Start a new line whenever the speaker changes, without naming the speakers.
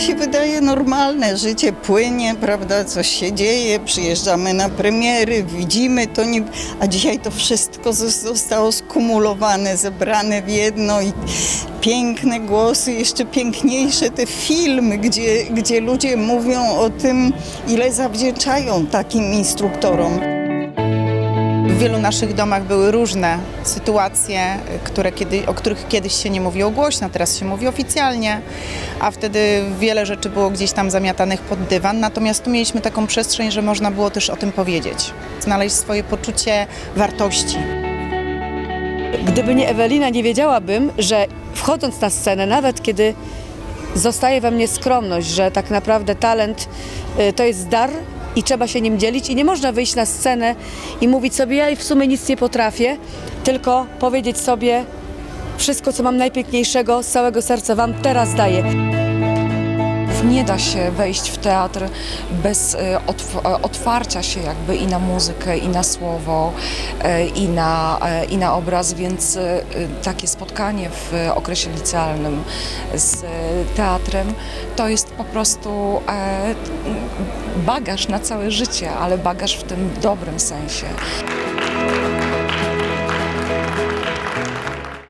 mnie się wydaje normalne, życie płynie, prawda, coś się dzieje, przyjeżdżamy na premiery, widzimy to, nie... a dzisiaj to wszystko zos- zostało skumulowane, zebrane w jedno i piękne głosy, jeszcze piękniejsze te filmy, gdzie, gdzie ludzie mówią o tym, ile zawdzięczają takim instruktorom.
W wielu naszych domach były różne sytuacje, które kiedy, o których kiedyś się nie mówiło głośno, teraz się mówi oficjalnie, a wtedy wiele rzeczy było gdzieś tam zamiatanych pod dywan. Natomiast tu mieliśmy taką przestrzeń, że można było też o tym powiedzieć, znaleźć swoje poczucie wartości.
Gdyby nie Ewelina, nie wiedziałabym, że wchodząc na scenę, nawet kiedy zostaje we mnie skromność, że tak naprawdę talent y, to jest dar i trzeba się nim dzielić i nie można wyjść na scenę i mówić sobie, ja w sumie nic nie potrafię, tylko powiedzieć sobie wszystko, co mam najpiękniejszego z całego serca wam teraz daję.
Nie da się wejść w teatr bez e, otw- e, otwarcia się jakby i na muzykę, i na słowo, e, i na, i na obraz, więc takie spotkanie w okresie licealnym z teatrem to jest po prostu bagaż na całe życie, ale bagaż w tym dobrym sensie.